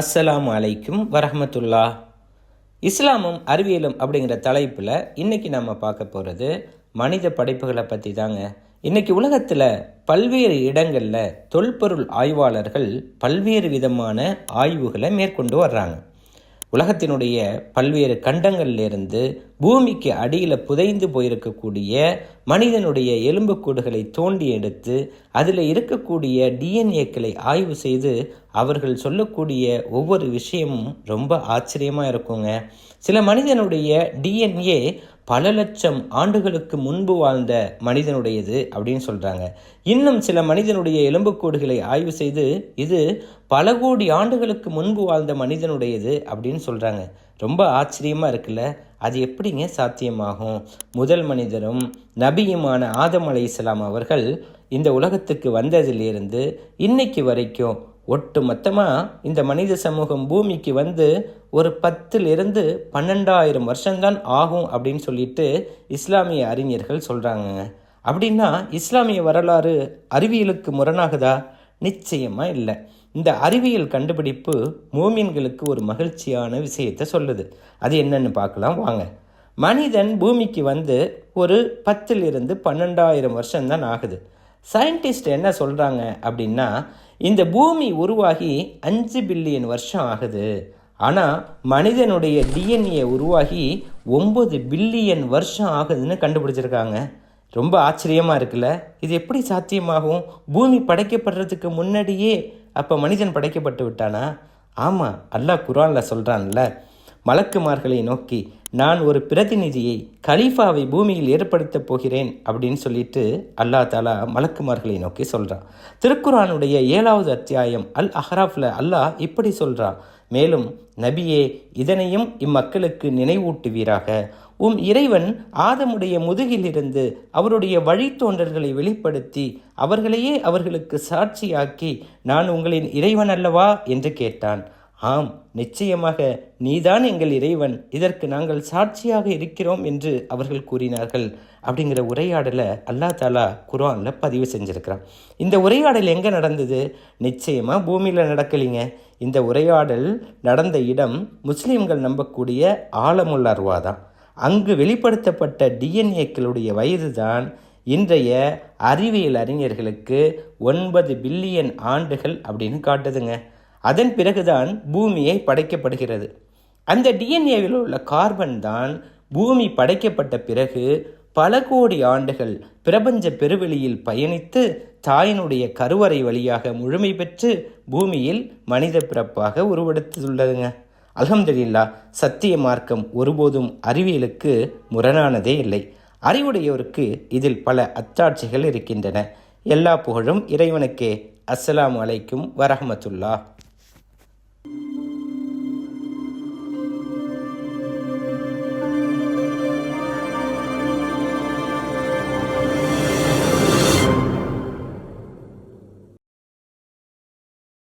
அஸ்ஸலாம் அலைக்கும் வரஹமத்துல்லா. இஸ்லாமும் அறிவியலும் அப்படிங்கிற தலைப்பில் இன்னைக்கு நம்ம பார்க்க போகிறது மனித படைப்புகளை பற்றி தாங்க. இன்னைக்கு உலகத்தில் பல்வேறு இடங்களில் தொல்பொருள் ஆய்வாளர்கள் பல்வேறு விதமான ஆய்வுகளை மேற்கொண்டு வர்றாங்க. உலகத்தினுடைய பல்வேறு கண்டங்கள்லேருந்து பூமிக்கு அடியில் புதைந்து போயிருக்கக்கூடிய மனிதனுடைய எலும்புக்கூடுகளை தோண்டி எடுத்து அதில் இருக்கக்கூடிய டிஎன்ஏக்களை ஆய்வு செய்து அவர்கள் சொல்லக்கூடிய ஒவ்வொரு விஷயமும் ரொம்ப ஆச்சரியமாக இருக்குங்க. சில மனிதனுடைய டிஎன்ஏ பல லட்சம் ஆண்டுகளுக்கு முன்பு வாழ்ந்த மனிதனுடையது அப்படின்னு சொல்கிறாங்க இன்னும் சில மனிதனுடைய எலும்புக்கூடுகளை ஆய்வு செய்து இது பல கோடி ஆண்டுகளுக்கு முன்பு வாழ்ந்த மனிதனுடையது அப்படின்னு சொல்கிறாங்க ரொம்ப ஆச்சரியமாக இருக்குல்ல? அது எப்படிங்க சாத்தியமாகும்? முதல் மனிதரும் நபியுமான ஆதம் அலை இஸ்லாம் அவர்கள் இந்த உலகத்துக்கு வந்ததிலிருந்து இன்னைக்கு வரைக்கும் ஒட்டு மொத்தமாக இந்த மனித சமூகம் பூமிக்கு வந்து ஒரு பத்திலிருந்து பன்னெண்டாயிரம் வருஷம்தான் ஆகும் அப்படின்னு சொல்லிட்டு இஸ்லாமிய அறிஞர்கள் சொல்கிறாங்க அப்படின்னா இஸ்லாமிய வரலாறு அறிவியலுக்கு முரணாகுதா? நிச்சயமாக இல்லை. இந்த அறிவியல் கண்டுபிடிப்பு மூமின்களுக்கு ஒரு மகிழ்ச்சியான விஷயத்தை சொல்லுது. அது என்னன்னு பார்க்கலாம் வாங்க. மனிதன் பூமிக்கு வந்து ஒரு பத்திலிருந்து பன்னெண்டாயிரம் வருஷம்தான் ஆகுது. சயின்டிஸ்ட் என்ன சொல்கிறாங்க அப்படின்னா இந்த பூமி உருவாகி அஞ்சு பில்லியன் வருஷம் ஆகுது. ஆனால் மனிதனுடைய டிஎன்ஏ உருவாகி ஒம்பது பில்லியன் வருஷம் ஆகுதுன்னு கண்டுபிடிச்சிருக்காங்க. ரொம்ப ஆச்சரியமாக இருக்குல்ல? இது எப்படி சாத்தியமாகும்? பூமி படைக்கப்படுறதுக்கு முன்னாடியே அப்போ மனிதன் படைக்கப்பட்டு விட்டானா? ஆமாம் அல்லாஹ் குரானில் சொல்கிறான்ல மலக்குமார்களை நோக்கி நான் ஒரு பிரதிநிதியை கலீஃபாவை பூமியில் ஏற்படுத்தப் போகிறேன் அப்படின்னு சொல்லிட்டு அல்லா தாலா மலக்குமார்களை நோக்கி சொல்கிறான் திருக்குரானுடைய ஏழாவது அத்தியாயம் அல் அஹ்ராஃபில் அல்லாஹ் இப்படி சொல்கிறான் மேலும் நபியே இதனையும் இம்மக்களுக்கு நினைவூட்டுவீராக. உம் இறைவன் ஆதமுடைய முதுகிலிருந்து அவருடைய வழித்தோன்றல்களை வெளிப்படுத்தி அவர்களையே அவர்களுக்கு சாட்சியாக்கி நான் உங்களின் இறைவன் அல்லவா? என்று கேட்டான். ஆம் நிச்சயமாக நீதான் எங்கள் இறைவன். இதற்கு நாங்கள் சாட்சியாக இருக்கிறோம் என்று அவர்கள் கூறினார்கள். அப்படிங்கிற உரையாடலை அல்லா தாலா குரானில் பதிவு செஞ்சுருக்கிறான். இந்த உரையாடல் எங்கே நடந்தது? நிச்சயமாக பூமியில் நடக்கலிங்க. இந்த உரையாடல் நடந்த இடம் முஸ்லீம்கள் நம்பக்கூடிய ஆலமுல் அர்வா தான். அங்கு வெளிப்படுத்தப்பட்ட டிஎன்ஏக்களுடைய வயது தான் இன்றைய அறிவியல் அறிஞர்களுக்கு ஒன்பது பில்லியன் ஆண்டுகள் அப்படின்னு காட்டுதுங்க. அதன் பிறகுதான் பூமியை படைக்கப்படுகிறது. அந்த டிஎன்ஏவில் உள்ள கார்பன் தான் பூமி படைக்கப்பட்ட பிறகு பல கோடி ஆண்டுகள் பிரபஞ்ச பெருவெளியில் பயணித்து தாயினுடைய கருவறை வழியாக முழுமை பெற்று பூமியில் மனித பிறப்பாக உருவெடுத்துள்ளதுங்க. அலமதுல்லா சத்திய மார்க்கம் ஒருபோதும் அறிவியலுக்கு முரணானதே இல்லை. அறிவுடையோருக்கு இதில் பல அத்தாட்சிகள் இருக்கின்றன. எல்லா புகழும் இறைவனுக்கே. அஸ்ஸலாம் அலைக்கும் வரஹமத்துல்லா.